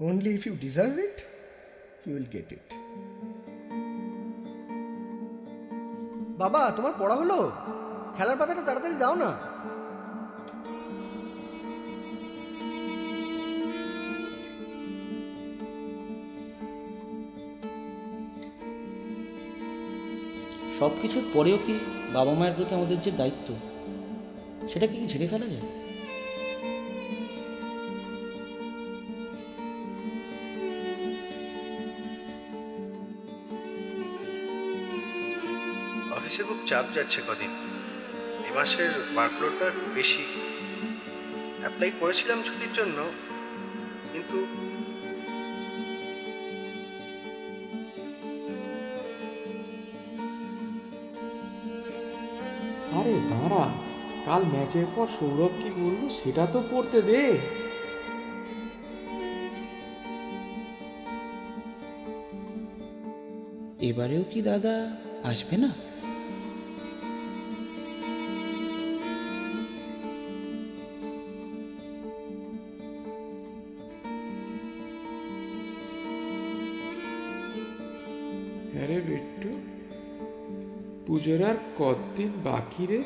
Only if you deserve it, you will get it. বাবা তোমার পড়া হলো? খেলার পাতাটা তাড়াতাড়ি দাও না। সব কিছুর পরেও কি বাবা মায়ের প্রতি আমাদের যে দায়িত্ব সেটা কি ঝেড়ে ফেলা যায়? অফিসে খুব চাপ যাচ্ছে কদিন। এ মাসের ওয়ার্কলোডটা একটু বেশি। অ্যাপ্লাই করেছিলাম ছুটির জন্য কিন্তু আরে দাঁড়া কাল ম্যাচের পর সৌরভ কি বলল সেটা তো পড়তে দে। এবারেও কি দাদা আসবে না? হ্যাঁ রে বিট্টু পুজোর আর কতদিন বাকি রে?